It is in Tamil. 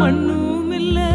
மண்ணும் இல்லை.